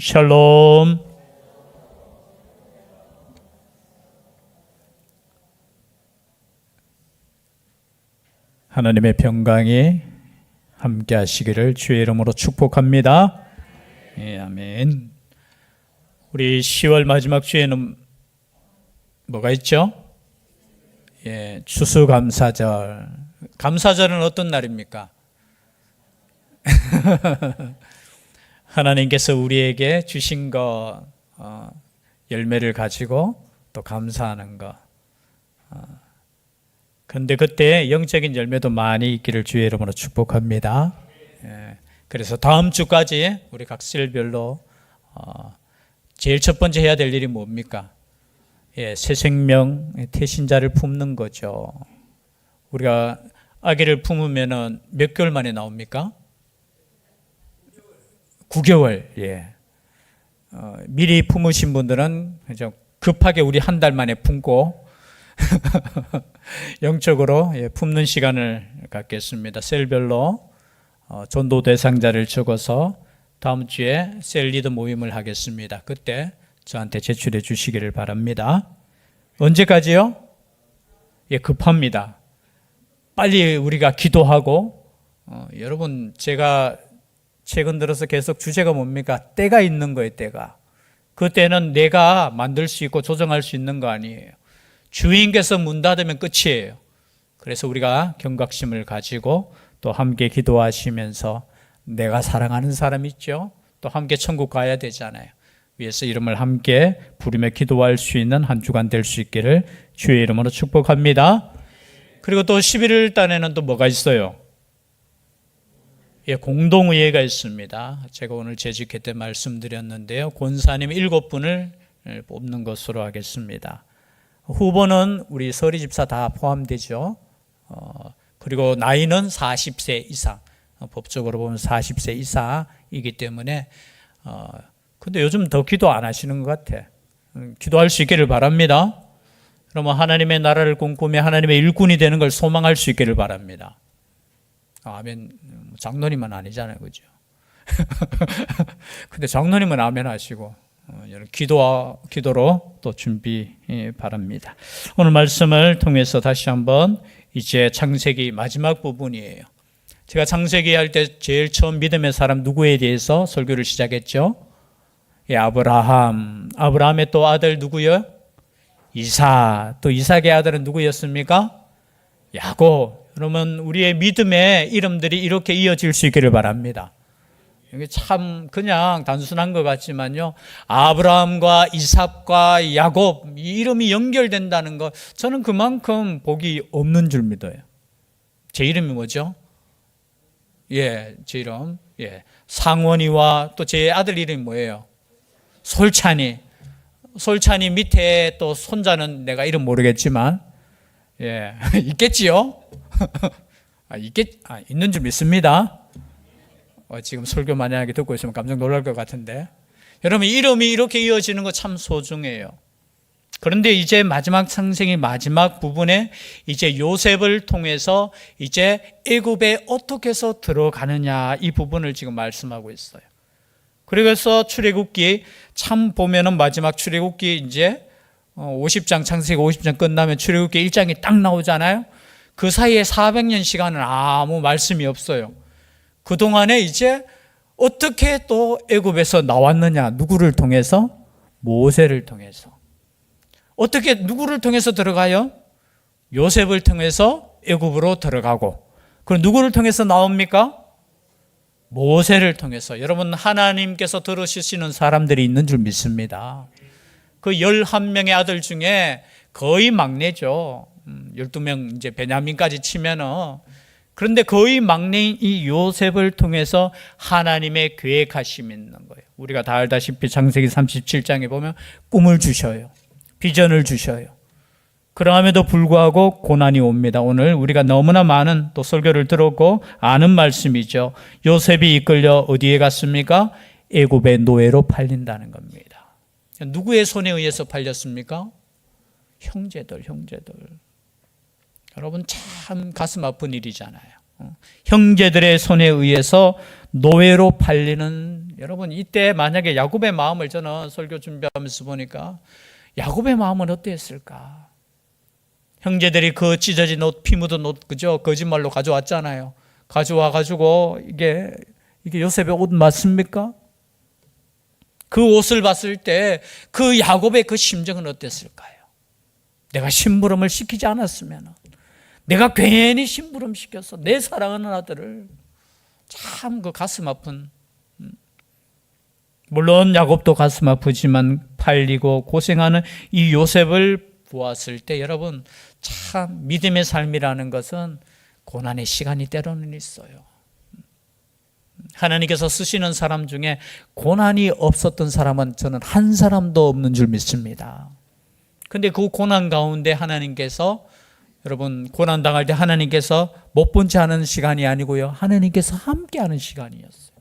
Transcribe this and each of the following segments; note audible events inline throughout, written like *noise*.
샬롬. 하나님의 평강이 함께 하시기를 주의 이름으로 축복합니다. 예, 아멘. 우리 10월 마지막 주에는 뭐가 있죠? 예, 추수감사절. 감사절은 어떤 날입니까? *laughs* 하나님께서 우리에게 주신 거 어, 열매를 가지고 또 감사하는 거. 어, 근데 그때 영적인 열매도 많이 있기를 주의 이름으로 축복합니다. 예, 그래서 다음 주까지 우리 각 실별로 어, 제일 첫 번째 해야 될 일이 뭡니까? 예, 새 생명 태신자를 품는 거죠. 우리가 아기를 품으면은 몇 개월 만에 나옵니까? 9개월. 예. 어, 미리 품으신 분들은 그죠? 급하게 우리 한 달 만에 품고 *laughs* 영적으로 예, 품는 시간을 갖겠습니다. 셀별로 어, 전도 대상자를 적어서 다음 주에 셀 리더 모임을 하겠습니다. 그때 저한테 제출해 주시기를 바랍니다. 언제까지요? 예, 급합니다. 빨리 우리가 기도하고 어, 여러분 제가 최근 들어서 계속 주제가 뭡니까? 때가 있는 거예요, 때가. 그 때는 내가 만들 수 있고 조정할 수 있는 거 아니에요. 주인께서 문 닫으면 끝이에요. 그래서 우리가 경각심을 가지고 또 함께 기도하시면서 내가 사랑하는 사람 있죠? 또 함께 천국 가야 되잖아요. 위에서 이름을 함께 부르며 기도할 수 있는 한 주간 될 수 있기를 주의 이름으로 축복합니다. 그리고 또 11월 달에는 또 뭐가 있어요? 예, 공동의회가 있습니다. 제가 오늘 재직회 때 말씀드렸는데요. 권사님 일곱 분을 뽑는 것으로 하겠습니다. 후보는 우리 서리 집사 다 포함되죠. 어, 그리고 나이는 40세 이상. 어, 법적으로 보면 40세 이상이기 때문에 어, 근데 요즘 더 기도 안 하시는 것 같아. 음, 기도할 수 있기를 바랍니다. 그러면 하나님의 나라를 꿈꾸며 하나님의 일꾼이 되는 걸 소망할 수 있기를 바랍니다. 아멘. 장로님은 아니잖아요, 그죠? *laughs* 근데 장로님은 아멘 하시고 어, 기도 기도로 또 준비 바랍니다. 오늘 말씀을 통해서 다시 한번 이제 창세기 마지막 부분이에요. 제가 창세기 할 때 제일 처음 믿음의 사람 누구에 대해서 설교를 시작했죠? 예, 아브라함. 아브라함의 또 아들 누구요? 이사. 또 이삭의 아들은 누구였습니까? 야곱. 그러면 우리의 믿음의 이름들이 이렇게 이어질 수 있기를 바랍니다. 이게 참 그냥 단순한 것 같지만요. 아브라함과 이삭과 야곱 이 이름이 연결된다는 것 저는 그만큼 복이 없는 줄 믿어요. 제 이름이 뭐죠? 예, 제 이름. 예. 상원이와 또 제 아들 이름이 뭐예요? 솔찬이. 솔찬이 밑에 또 손자는 내가 이름 모르겠지만 예, *laughs* 있겠지요? *laughs* 아, 있겠, 아, 있는 줄 믿습니다. 어, 지금 설교 만약에 듣고 있으면 깜짝 놀랄 것 같은데. 여러분, 이름이 이렇게 이어지는 거 참 소중해요. 그런데 이제 마지막 상생의 마지막 부분에 이제 요셉을 통해서 이제 애굽에 어떻게 해서 들어가느냐 이 부분을 지금 말씀하고 있어요. 그래서 출애굽기 참 보면은 마지막 출애굽기 이제 50장 어, 창세기 50장 끝나면 출애굽기 1장이 딱 나오잖아요. 그 사이에 400년 시간은 아무 말씀이 없어요. 그동안에 이제 어떻게 또 애굽에서 나왔느냐? 누구를 통해서? 모세를 통해서. 어떻게 누구를 통해서 들어가요? 요셉을 통해서 애굽으로 들어가고. 그럼 누구를 통해서 나옵니까? 모세를 통해서. 여러분 하나님께서 들으시는 사람들이 있는 줄 믿습니다. 그 11명의 아들 중에 거의 막내죠. 12명 음, 이제 베냐민까지 치면은 그런데 거의 막내인 이 요셉을 통해서 하나님의 계획하심이 있는 거예요. 우리가 다 알다시피 창세기 37장에 보면 꿈을 주셔요. 비전을 주셔요. 그럼에도 불구하고 고난이 옵니다. 오늘 우리가 너무나 많은 또 설교를 들었고 아는 말씀이죠. 요셉이 이끌려 어디에 갔습니까? 애굽의 노예로 팔린다는 겁니다. 누구의 손에 의해서 팔렸습니까? 형제들, 형제들. 여러분 참 가슴 아픈 일이잖아요. 어? 형제들의 손에 의해서 노예로 팔리는 여러분 이때 만약에 야곱의 마음을 저는 설교 준비하면서 보니까 야곱의 마음은 어땠을까? 형제들이 그 찢어진 옷, 피 묻은 옷 그죠? 거짓말로 가져왔잖아요. 가져와 가지고 이게 이게 요셉의 옷 맞습니까? 그 옷을 봤을 때 그 야곱의 그 심정은 어땠을까요? 내가 심부름을 시키지 않았으면 내가 괜히 심부름 시켜서 내 사랑하는 아들을 참 그 가슴 아픈 음. 물론 야곱도 가슴 아프지만 팔리고 고생하는 이 요셉을 보았을 때 여러분 참 믿음의 삶이라는 것은 고난의 시간이 때로는 있어요. 하나님께서 쓰시는 사람 중에 고난이 없었던 사람은 저는 한 사람도 없는 줄 믿습니다. 근데 그 고난 가운데 하나님께서 여러분 고난 당할 때 하나님께서 못 본 채 하는 시간이 아니고요. 하나님께서 함께 하는 시간이었어요.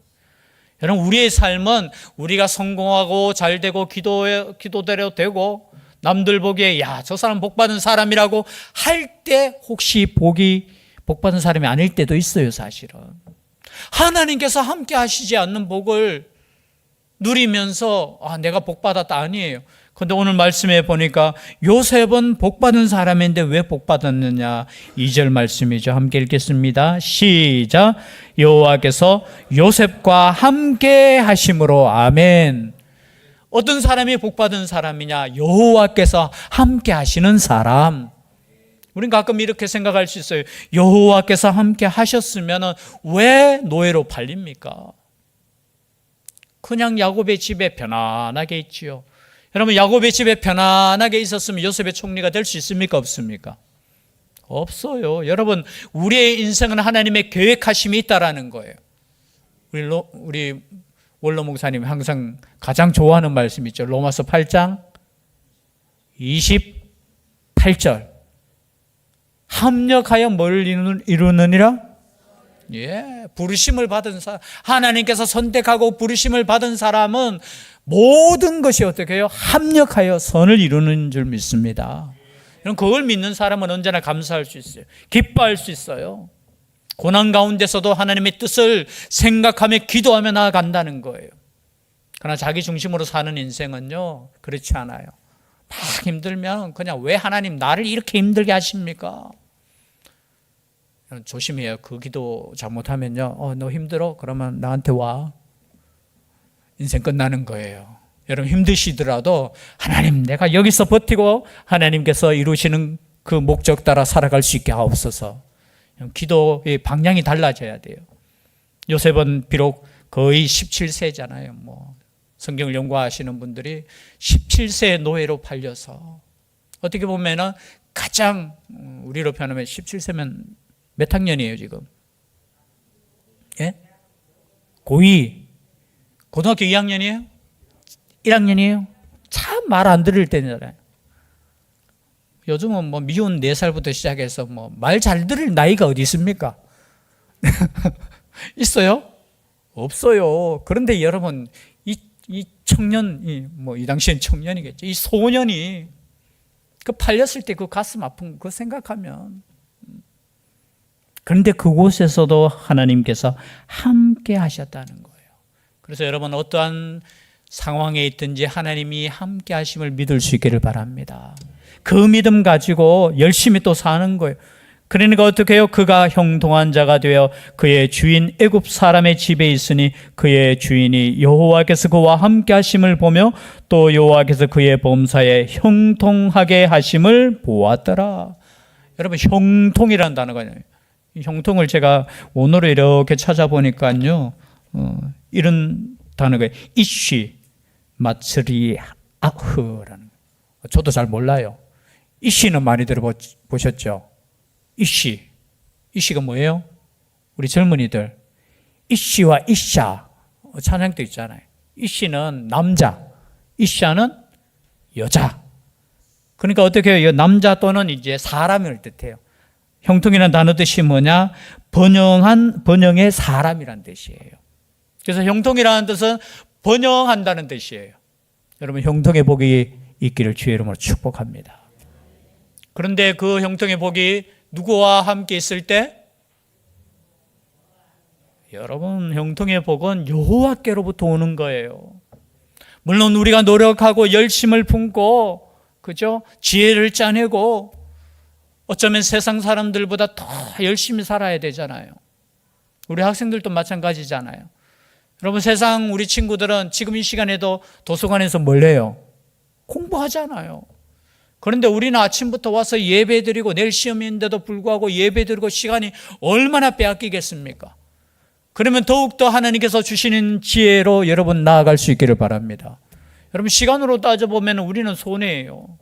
여러분 우리의 삶은 우리가 성공하고 잘 되고 기도 기도대로 되고 남들 보기에 야, 저 사람 복 받은 사람이라고 할 때 혹시 복이 복 받은 사람이 아닐 때도 있어요, 사실은. 하나님께서 함께 하시지 않는 복을 누리면서 아, 내가 복 받았다 아니에요. 근데 오늘 말씀에 보니까 요셉은 복 받은 사람인데 왜 복 받았느냐? 2절 말씀이죠. 함께 읽겠습니다. 시작. 여호와께서 요셉과 함께 하심으로 아멘. 어떤 사람이 복 받은 사람이냐? 여호와께서 함께 하시는 사람. 우린 가끔 이렇게 생각할 수 있어요. 여호와께서 함께 하셨으면 왜 노예로 팔립니까? 그냥 야곱의 집에 편안하게 있지요. 여러분 야곱의 집에 편안하게 있었으면 요셉의 총리가 될 수 있습니까? 없습니까? 없어요. 여러분 우리의 인생은 하나님의 계획하심이 있다라는 거예요. 우리 로, 우리 원로 목사님 항상 가장 좋아하는 말씀 있죠. 로마서 8장 28절. 합력하여 뭘 이루느니라? 예, 부르심을 받은 사람, 하나님께서 선택하고 부르심을 받은 사람은 모든 것이 어떻게 해요? 합력하여 선을 이루는 줄 믿습니다. 그걸 믿는 사람은 언제나 감사할 수 있어요. 기뻐할 수 있어요. 고난 가운데서도 하나님의 뜻을 생각하며 기도하며 나아간다는 거예요. 그러나 자기 중심으로 사는 인생은요, 그렇지 않아요. 막 힘들면 그냥 왜 하나님 나를 이렇게 힘들게 하십니까? 조심해요. 그 기도 잘못하면요. 어, 너 힘들어? 그러면 나한테 와. 인생 끝나는 거예요. 여러분 힘드시더라도 하나님 내가 여기서 버티고 하나님께서 이루시는 그 목적 따라 살아갈 수 있게 하옵소서. 기도의 방향이 달라져야 돼요. 요셉은 비록 거의 17세잖아요. 뭐 성경을 연구하시는 분들이 17세 노예로 팔려서 어떻게 보면은 가장 음, 우리로 표현하면 17세면 몇 학년이에요 지금? 예? 고2 고등학교 2학년이에요? 1학년이에요? 참 말 안 들을 때잖아요. 요즘은 뭐 미운 4살부터 시작해서 뭐 말 잘 들을 나이가 어디 있습니까? *laughs* 있어요? 없어요. 그런데 여러분, 이, 이 청년 이, 뭐 이 당시엔 청년이겠죠. 이 소년이 그 팔렸을 때 그 가슴 아픈 그 생각하면. 그런데 그곳에서도 하나님께서 함께 하셨다는 거예요. 그래서 여러분 어떠한 상황에 있든지 하나님이 함께 하심을 믿을 수 있기를 바랍니다. 그 믿음 가지고 열심히 또 사는 거예요. 그러니까 어떻게 해요? 그가 형통한 자가 되어 그의 주인 애굽 사람의 집에 있으니 그의 주인이 여호와께서 그와 함께 하심을 보며 또 여호와께서 그의 범사에 형통하게 하심을 보았더라. 여러분 형통이라는 단어가 있요 형통을 제가 원어로 이렇게 찾아보니까요. 어, 이런 단어가 이쉬 마츠리 아흐라는 저도 잘 몰라요. 이씨는 많이 들어보셨죠? 이씨. 이씨가 뭐예요? 우리 젊은이들. 이씨와 이샤. 찬양도 있잖아요. 이씨는 남자. 이샤는 여자. 그러니까 어떻게 해요? 남자 또는 이제 사람을 뜻해요. 형통이라는 단어 뜻이 뭐냐? 번영한, 번영의 사람이란 뜻이에요. 그래서 형통이라는 뜻은 번영한다는 뜻이에요. 여러분, 형통의 복이 있기를 주의 이름으로 축복합니다. 그런데 그 형통의 복이 누구와 함께 있을 때? 여러분 형통의 복은 여호와께로부터 오는 거예요. 물론 우리가 노력하고 열심을 품고 그죠? 지혜를 짜내고 어쩌면 세상 사람들보다 더 열심히 살아야 되잖아요. 우리 학생들도 마찬가지잖아요. 여러분 세상 우리 친구들은 지금 이 시간에도 도서관에서 뭘 해요? 공부하잖아요. 그런데 우리는 아침부터 와서 예배 드리고 내일 시험인데도 불구하고 예배 드리고 시간이 얼마나 빼앗기겠습니까? 그러면 더욱더 하나님께서 주시는 지혜로 여러분 나아갈 수 있기를 바랍니다. 여러분 시간으로 따져보면 우리는 손해예요.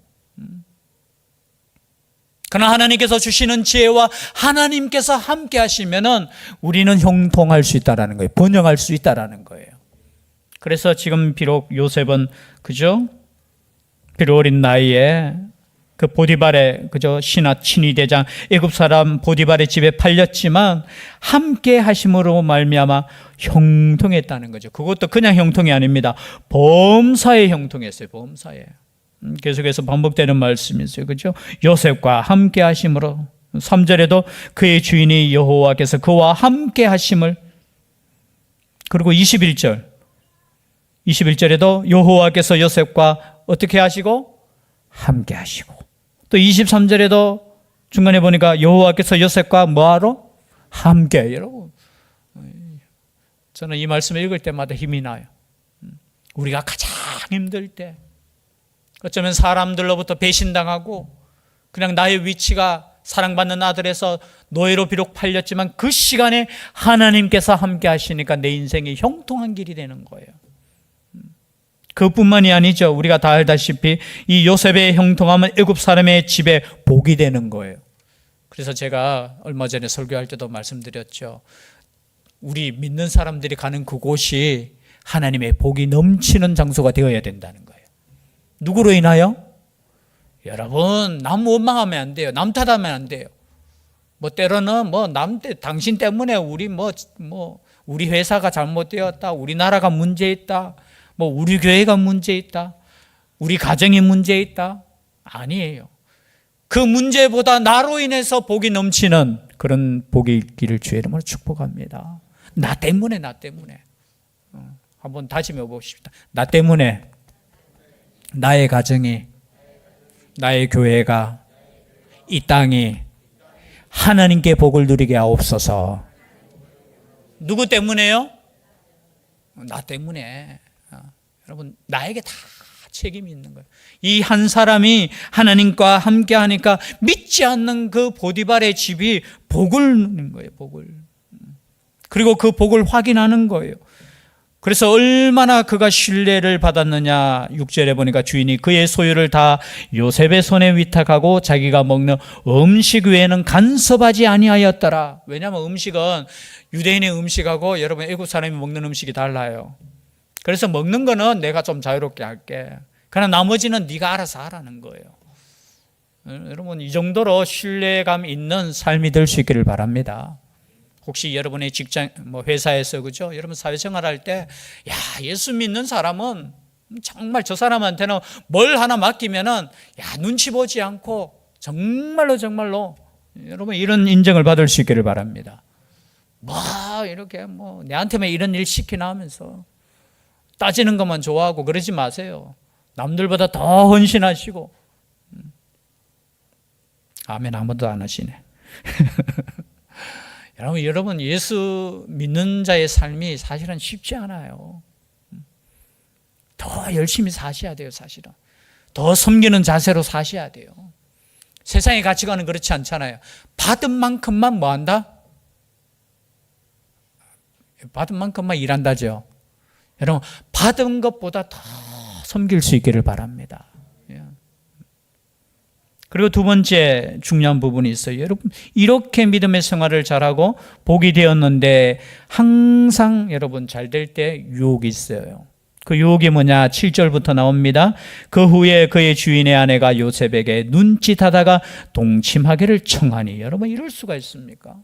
음. 그러나 하나님께서 주시는 지혜와 하나님께서 함께 하시면은 우리는 형통할 수 있다라는 거예요. 번영할 수 있다라는 거예요. 그래서 지금 비록 요셉은 그죠? 비록 어린 나이에 그 보디발의 그저 신하 친위 대장 애굽 사람 보디발의 집에 팔렸지만 함께 하심으로 말미암아 형통했다는 거죠. 그것도 그냥 형통이 아닙니다. 범사에 형통했어요. 범사에. 음, 계속해서 반복되는 말씀이 있어요. 그죠? 요셉과 함께 하심으로 3절에도 그의 주인이 여호와께서 그와 함께 하심을 그리고 21절 21절에도 여호와께서 요셉과 어떻게 하시고 함께 하시고 또 23절에도 중간에 보니까 여호와께서 요셉과 뭐하러 함께 여러분 저는 이 말씀을 읽을 때마다 힘이 나요. 우리가 가장 힘들 때 어쩌면 사람들로부터 배신당하고 그냥 나의 위치가 사랑받는 아들에서 노예로 비록 팔렸지만 그 시간에 하나님께서 함께 하시니까 내 인생이 형통한 길이 되는 거예요. 그뿐만이 아니죠. 우리가 다 알다시피 이 요셉의 형통함은 애굽 사람의 집에 복이 되는 거예요. 그래서 제가 얼마 전에 설교할 때도 말씀드렸죠. 우리 믿는 사람들이 가는 그곳이 하나님의 복이 넘치는 장소가 되어야 된다는 거예요. 누구로 인하여? 여러분, 남 원망하면 안 돼요. 남 탓하면 안 돼요. 뭐 때로는 뭐남 당신 때문에 우리 뭐뭐 우리 회사가 잘못되었다. 우리나라가 문제 있다. 뭐 우리 교회가 문제 있다. 우리 가정이 문제 있다. 아니에요. 그 문제보다 나로 인해서 복이 넘치는 그런 복이 있기를 주의 이름으로 축복합니다. 나 때문에 나 때문에 어, 한번 다짐해 봅시다. 나 때문에 나의 가정이 나의 교회가 이 땅이 하나님께 복을 누리게 하옵소서. 누구 때문에요? 나 때문에. 어, 여러분 나에게 다 책임이 있는 거예요. 이 한 사람이 하나님과 함께 하니까 믿지 않는 그 보디발의 집이 복을 누는 거예요. 복을. 그리고 그 복을 확인하는 거예요. 그래서 얼마나 그가 신뢰를 받았느냐 6절에 보니까 주인이 그의 소유를 다 요셉의 손에 위탁하고 자기가 먹는 음식 외에는 간섭하지 아니하였더라. 왜냐하면 음식은 유대인의 음식하고 여러분 애국 사람이 먹는 음식이 달라요. 그래서 먹는 거는 내가 좀 자유롭게 할게. 그러나 나머지는 네가 알아서 하라는 거예요. 여러분 이 정도로 신뢰감 있는 삶이 될 수 있기를 바랍니다. 혹시 여러분의 직장, 뭐 회사에서 그죠? 여러분 사회생활 할 때, 야 예수 믿는 사람은 정말 저 사람한테는 뭘 하나 맡기면은 야 눈치 보지 않고 정말로 정말로 여러분 이런 인정을 받을 수 있기를 바랍니다. 뭐 이렇게 뭐 내한테만 이런 일 시키나 하면서 따지는 것만 좋아하고 그러지 마세요. 남들보다 더 헌신하시고. 음. 아멘 아무도 안 하시네. *laughs* 여러분, 여러분 예수 믿는 자의 삶이 사실은 쉽지 않아요. 더 열심히 사셔야 돼요, 사실은. 더 섬기는 자세로 사셔야 돼요. 세상의 가치관은 그렇지 않잖아요. 받은 만큼만 뭐 한다? 받은 만큼만 일한다죠. 여러분, 받은 것보다 더 섬길 수 있기를 바랍니다. 예. 그리고 두 번째 중요한 부분이 있어요. 여러분, 이렇게 믿음의 생활을 잘하고 복이 되었는데 항상 여러분 잘 될 때 유혹이 있어요. 그 유혹이 뭐냐? 7절부터 나옵니다. 그 후에 그의 주인의 아내가 요셉에게 눈짓하다가 동침하기를 청하니. 여러분, 이럴 수가 있습니까?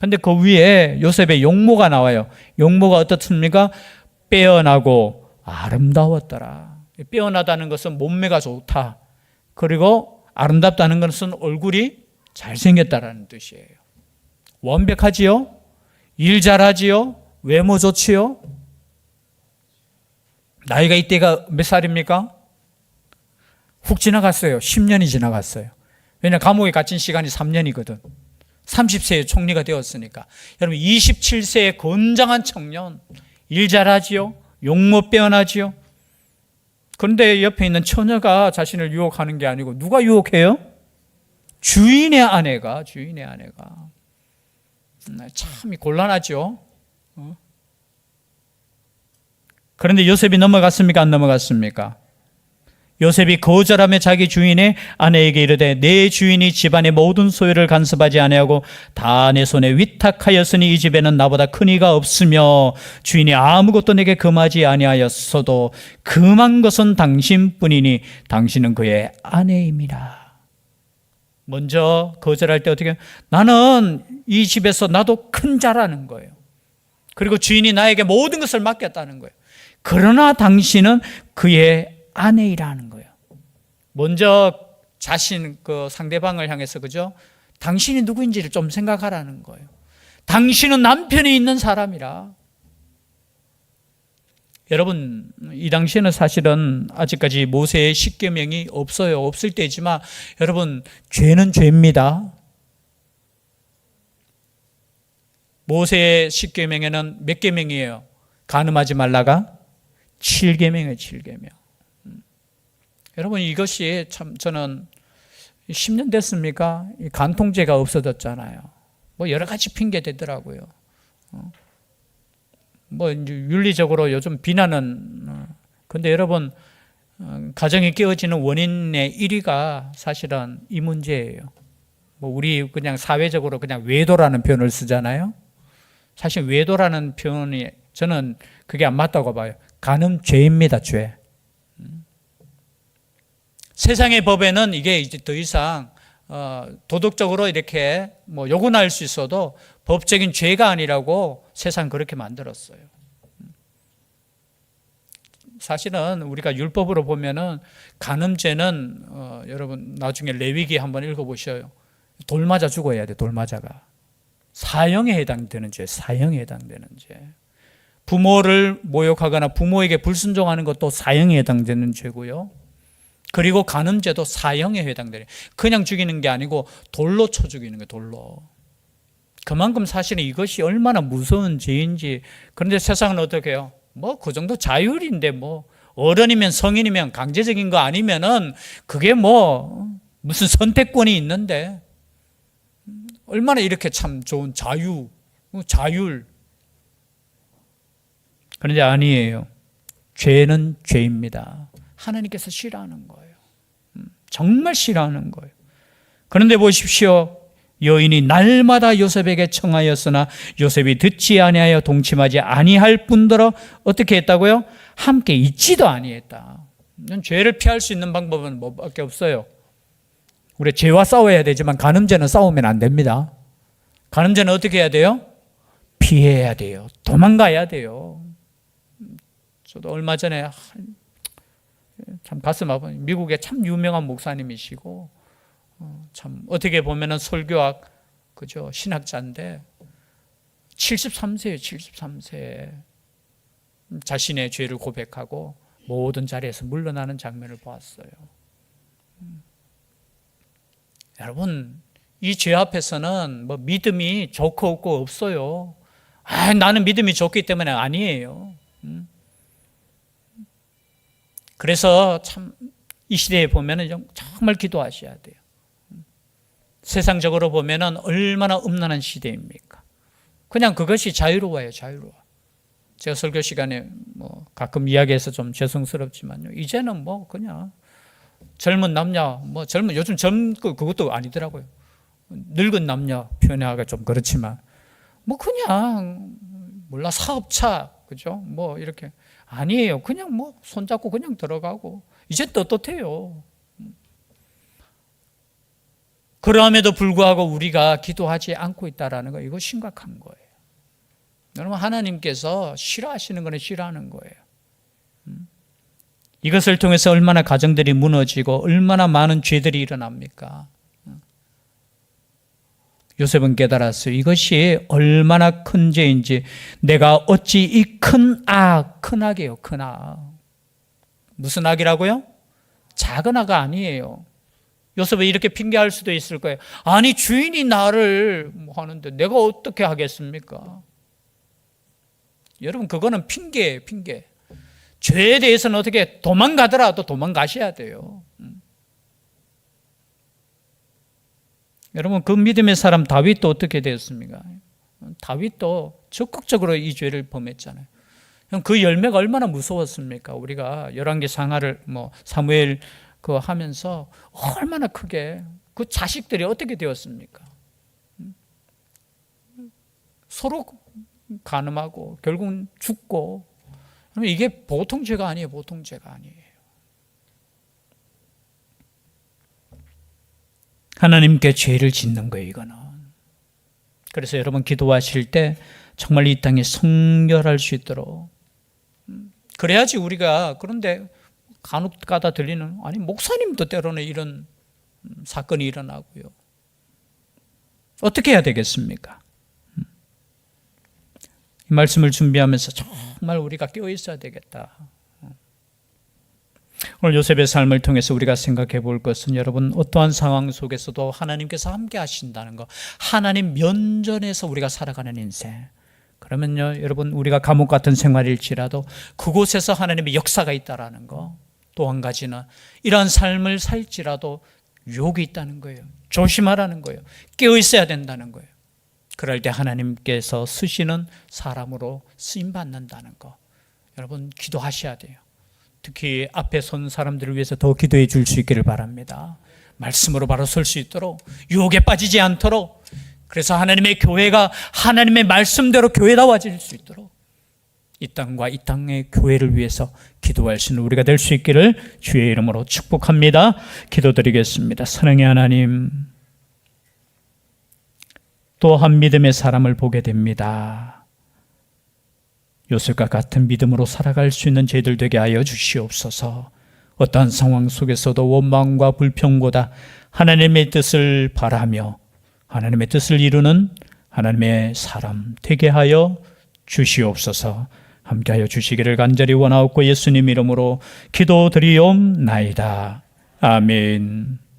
근데 그 위에 요셉의 용모가 나와요. 용모가 어떻습니까? 빼어나고 아름다웠더라. 빼어나다는 것은 몸매가 좋다. 그리고 아름답다는 것은 얼굴이 잘생겼다라는 뜻이에요. 완벽하지요? 일 잘하지요? 외모 좋지요? 나이가 이때가 몇 살입니까? 훅 지나갔어요. 10년이 지나갔어요. 왜냐 감옥에 갇힌 시간이 3년이거든. 30세에 총리가 되었으니까. 여러분 27세의 건장한 청년 일 잘하지요? 용모 빼어나지요? 그런데 옆에 있는 처녀가 자신을 유혹하는 게 아니고 누가 유혹해요? 주인의 아내가 주인의 아내가 음, 참 곤란하죠. 어? 그런데 요셉이 넘어갔습니까? 안 넘어갔습니까? 요셉이 거절하며 자기 주인의 아내에게 이르되 내 주인이 집안의 모든 소유를 간섭하지 아니하고 다 내 손에 위탁하였으니 이 집에는 나보다 큰 이가 없으며 주인이 아무것도 내게 금하지 아니하였어도 금한 것은 당신뿐이니 당신은 그의 아내입니다. 먼저 거절할 때 어떻게 나는 이 집에서 나도 큰 자라는 거예요. 그리고 주인이 나에게 모든 것을 맡겼다는 거예요. 그러나 당신은 그의 아내이라는 거예요. 먼저 자신 그 상대방을 향해서 그죠? 당신이 누구인지를 좀 생각하라는 거예요. 당신은 남편이 있는 사람이라. 여러분 이 당시에는 사실은 아직까지 모세의 십계명이 없어요. 없을 때지만 여러분 죄는 죄입니다. 모세의 십계명에는 몇 계명이에요? 간음하지 말라가 7계명이에요, 7계명. 음. 여러분 이것이 참 저는 10년 됐습니까? 이 간통죄가 없어졌잖아요. 뭐 여러 가지 핑계 대더라고요. 어. 뭐 이제 윤리적으로 요즘 비난은 어. 근데 여러분 어, 가정이 깨어지는 원인의 1위가 사실은 이 문제예요. 뭐 우리 그냥 사회적으로 그냥 외도라는 표현을 쓰잖아요. 사실 외도라는 표현이 저는 그게 안 맞다고 봐요. 간음 죄입니다, 죄. 음. 세상의 법에는 이게 이제 더 이상 어, 도덕적으로 이렇게 뭐 요구할 수 있어도 법적인 죄가 아니라고 세상 그렇게 만들었어요. 음. 사실은 우리가 율법으로 보면은 간음죄는 어, 여러분 나중에 레위기 한번 읽어보셔요. 돌 맞아 죽어야 돼, 돌 맞아가. 사형에 해당되는 죄, 사형에 해당되는 죄. 부모를 모욕하거나 부모에게 불순종하는 것도 사형에 해당되는 죄고요. 그리고 간음죄도 사형에 해당되는 그냥 죽이는 게 아니고 돌로 쳐 죽이는 게 돌로. 그만큼 사실은 이것이 얼마나 무서운 죄인지 그런데 세상은 어떻게 해요? 뭐 그 정도 자율인데 뭐 어른이면 성인이면 강제적인 거 아니면은 그게 뭐 무슨 선택권이 있는데 얼마나 이렇게 참 좋은 자유, 자율. 그런데 아니에요. 죄는 죄입니다. 하나님께서 싫어하는 거예요. 음, 정말 싫어하는 거예요. 그런데 보십시오. 여인이 날마다 요셉에게 청하였으나 요셉이 듣지 아니하여 동침하지 아니할 뿐더러 어떻게 했다고요? 함께 있지도 아니했다. 죄를 피할 수 있는 방법은 뭐밖에 없어요. 우리 죄와 싸워야 되지만 간음죄는 싸우면 안 됩니다. 간음죄는 어떻게 해야 돼요? 피해야 돼요. 도망가야 돼요. 저도 얼마 전에 참 가슴 아픈 미국의 참 유명한 목사님이시고 어, 참 어떻게 보면은 설교학 그죠 신학자인데 73세예요. 73세 자신의 죄를 고백하고 모든 자리에서 물러나는 장면을 보았어요. 음. 여러분 이 죄 앞에서는 뭐 믿음이 좋고 없고 없어요. 아, 나는 믿음이 좋기 때문에 아니에요. 음. 그래서 참 이 시대에 보면은 정말 기도하셔야 돼요. 음. 세상적으로 보면은 얼마나 음란한 시대입니까? 그냥 그것이 자유로워요, 자유로워. 제가 설교 시간에 뭐 가끔 이야기해서 좀 죄송스럽지만요. 이제는 뭐 그냥 젊은 남녀, 뭐 젊은 요즘 젊고 그것도 아니더라고요. 늙은 남녀 표현하기가 좀 그렇지만 뭐 그냥 몰라 사업차 그죠? 뭐 이렇게 아니에요. 그냥 뭐 손잡고 그냥 들어가고 이제 떳떳해요. 그럼에도 불구하고 우리가 기도하지 않고 있다라는 거 이거 심각한 거예요. 여러분 하나님께서 싫어하시는 거는 싫어하는 거예요. 음? 이것을 통해서 얼마나 가정들이 무너지고 얼마나 많은 죄들이 일어납니까? 요셉은 깨달았어요. 이것이 얼마나 큰 죄인지 내가 어찌 이 큰 악, 큰 악이에요. 큰 악. 무슨 악이라고요? 작은 악 아니에요. 요셉은 이렇게 핑계할 수도 있을 거예요. 아니 주인이 나를 뭐 하는데 내가 어떻게 하겠습니까? 여러분 그거는 핑계예요, 핑계. 죄에 대해서는 어떻게 도망가더라도 도망가셔야 돼요. 음. 여러분 그 믿음의 사람 다윗도 어떻게 되었습니까? 다윗도 적극적으로 이 죄를 범했잖아요. 그 열매가 얼마나 무서웠습니까? 우리가 열왕기 상하를 뭐 사무엘 그 하면서 얼마나 크게 그 자식들이 어떻게 되었습니까? 음? 서로 가늠하고 결국은 죽고 이게 보통 죄가 아니에요. 보통 죄가 아니에요. 하나님께 죄를 짓는 거예요, 이거는. 그래서 여러분 기도하실 때 정말 이 땅이 성결할 수 있도록 음, 그래야지 우리가 그런데 간혹 가다 들리는 아니 목사님도 때로는 이런 음, 사건이 일어나고요. 어떻게 해야 되겠습니까? 음. 이 말씀을 준비하면서 정말 우리가 깨어 있어야 되겠다. 오늘 요셉의 삶을 통해서 우리가 생각해 볼 것은 여러분 어떠한 상황 속에서도 하나님께서 함께 하신다는 거. 하나님 면전에서 우리가 살아가는 인생. 그러면요, 여러분 우리가 감옥 같은 생활일지라도 그곳에서 하나님의 역사가 있다라는 거. 또 한 가지는 이러한 삶을 살지라도 유혹이 있다는 거예요. 조심하라는 거예요. 깨어 있어야 된다는 거예요. 그럴 때 하나님께서 쓰시는 사람으로 쓰임 받는다는 거. 여러분 기도하셔야 돼요. 특히 앞에 선 사람들을 위해서 더 기도해 줄 수 있기를 바랍니다. 말씀으로 바로 설 수 있도록 유혹에 빠지지 않도록 그래서 하나님의 교회가 하나님의 말씀대로 교회다워질 수 있도록 이 땅과 이 땅의 교회를 위해서 기도할 수 있는 우리가 될 수 있기를 주의 이름으로 축복합니다. 기도드리겠습니다. 사랑의 하나님 또한 믿음의 사람을 보게 됩니다. 요셉과 같은 믿음으로 살아갈 수 있는 저희들 되게 하여 주시옵소서. 어떠한 상황 속에서도 원망과 불평보다 하나님의 뜻을 바라며 하나님의 뜻을 이루는 하나님의 사람 되게 하여 주시옵소서. 함께하여 주시기를 간절히 원하옵고 예수님 이름으로 기도드리옵나이다. 아멘.